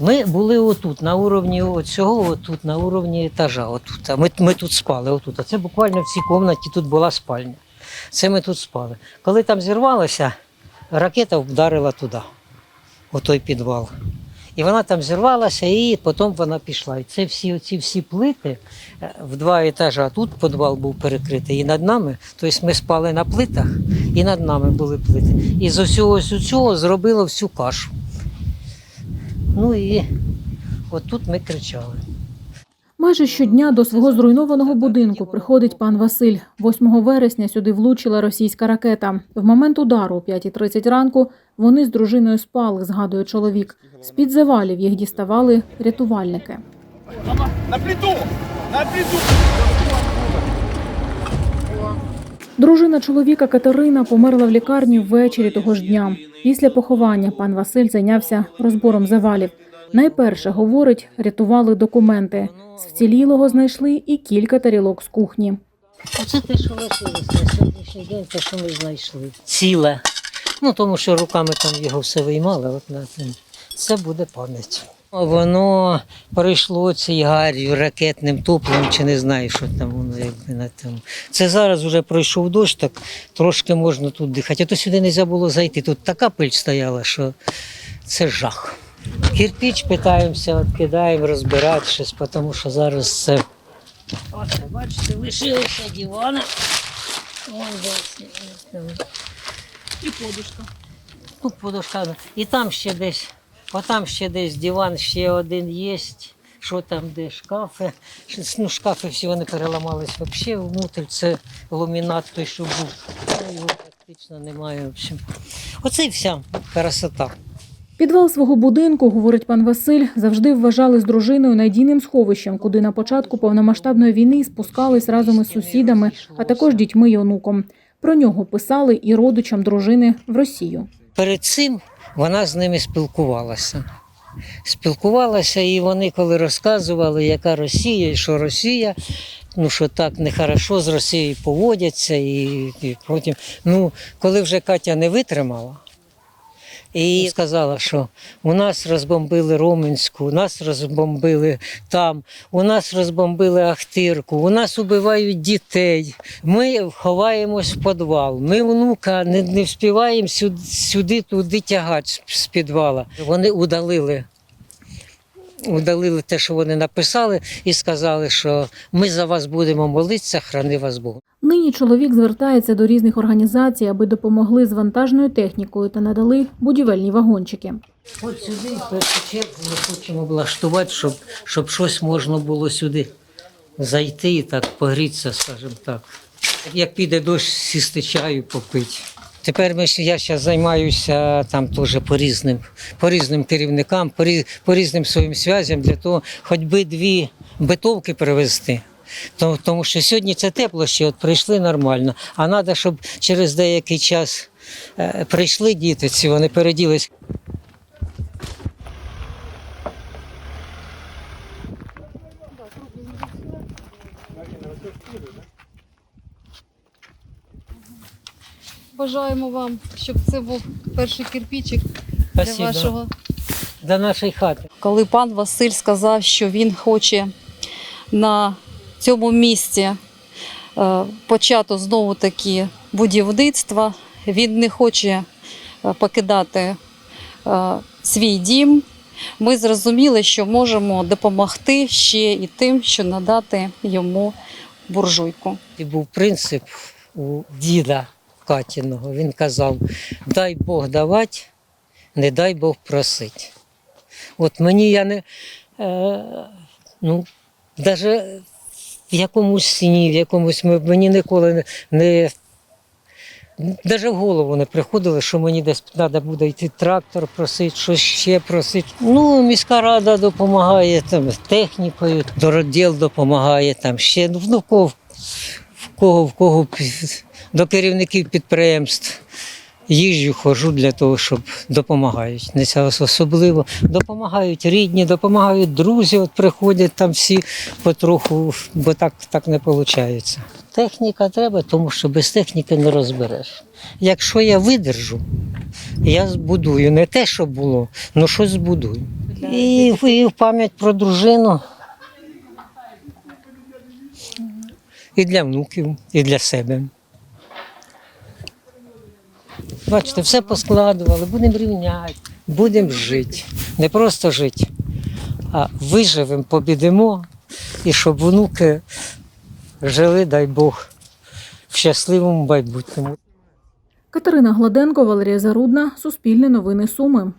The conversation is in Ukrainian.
Ми були отут, на уровні цього, отут, на уровні етажа. Отут. А Ми, ми тут спали. Отут. А це буквально в цій кімнаті тут була спальня. Це ми тут спали. Коли там зірвалося, ракета вдарила туди, у той підвал. І вона там зірвалася, і потім вона пішла. І це всі оці всі плити е, в два етажі. А тут підвал був перекритий. І над нами, тобто ми спали на плитах, і над нами були плити. І з усього цього зробило всю кашу. Ну і отут ми кричали. Майже щодня до свого зруйнованого будинку приходить пан Василь. 8 вересня сюди влучила російська ракета. В момент удару о 5.30 ранку вони з дружиною спали, згадує чоловік. З-під завалів їх діставали рятувальники. На плиту! На плиту! Дружина чоловіка Катерина померла в лікарні ввечері того ж дня. Після поховання пан Василь зайнявся розбором завалів. Найперше, говорить, рятували документи. З вцілілого знайшли і кілька тарілок з кухні. Оце те, що лишилось на сьогоднішній день, те, що ми знайшли. Ціле. Ну, тому що руками там його все виймали. От на. Це буде пам'ять. Воно пройшло цей гарію ракетним топливом, чи не знаю, що там воно якби на тому. Це зараз вже пройшов дощ, так трошки можна тут дихати. А то сюди не можна було зайти. Тут така пиль стояла, що це жах. Кирпіч питаємося, відкидаємо, розбирати щось, тому що зараз це. Оце, бачите, лишилися дивани. Вон десь. І подушка. Ну, подушка. І там ще десь, отам ще десь диван, ще один є. Що там, де шкафи? Ну, шкафи всі вони переламались взагалі. Внутрі це ламінат той, що був. Його практично немає. В общем. Оце і вся красота. Підвал свого будинку, говорить пан Василь, завжди вважали з дружиною надійним сховищем, куди на початку повномасштабної війни спускались разом із сусідами, а також дітьми й онуком. Про нього писали і родичам дружини в Росію. Перед цим вона з ними спілкувалася. Спілкувалася, і вони, коли розказували, яка Росія і що Росія, ну що так нехорошо з Росією поводяться, і, і потім. Ну, коли вже Катя не витримала. І сказала, що у нас розбомбили Роменську, у нас розбомбили там, у нас розбомбили Ахтирку, у нас убивають дітей. Ми ховаємось в підвал. Ми внука не, не вспіваємо сюди, сюди туди тягати з- підвала. Вони удалили. Удалили те, що вони написали, і сказали, що ми за вас будемо молитися, храни вас Бог. Нині чоловік звертається до різних організацій, аби допомогли з вантажною технікою та надали будівельні вагончики. От сюди в першу чергу ми хочемо облаштувати, щоб, щоб щось можна було сюди зайти і так погрітися, скажімо так. Як піде дощ, сісти чаю попити. Тепер ми, я зараз займаюся там теж по різним, по різним керівникам, по, різ- по різним своїм зв'язям для того, хоч би дві битовки привезти. Тому, що сьогодні це тепло ще, от прийшли нормально. А треба, щоб через деякий час е, прийшли діти ці, вони переділись Бажаємо вам, щоб це був перший кирпичик для вашого. до нашої хати. Коли пан Василь сказав, що він хоче на цьому місці е, почати знову таки будівництво, він не хоче е, покидати е, свій дім. Ми зрозуміли, що можемо допомогти ще і тим, що надати йому буржуйку. І був принцип у діда Катіного. Він казав: дай Бог давати, не дай Бог просить. От мені я не, е, ну, навіть в якомусь сні, в якомусь мені ніколи не, не навіть в голову не приходило, що мені десь треба буде йти трактор просити, щось ще просити. Ну, міська рада допомагає там, технікою, дороділ допомагає там ще. Ну, в кого, в кого, до керівників підприємств. Їжджу, ходжу для того, щоб допомагають. Не це особливо. Допомагають рідні, допомагають друзі, от приходять там всі потроху, бо так, так не виходить. Техніка треба, тому що без техніки не розбереш. Якщо я видержу, я збудую не те, що було, але щось збудую. І, і в пам'ять про дружину. І для внуків, і для себе. Бачите, все поскладували, будемо рівняти, будемо жити. Не просто жити, а виживемо, побідемо, і щоб внуки жили, дай Бог, в щасливому майбутньому. Катерина Гладенко, Валерія Зарудна, Суспільне новини Суми.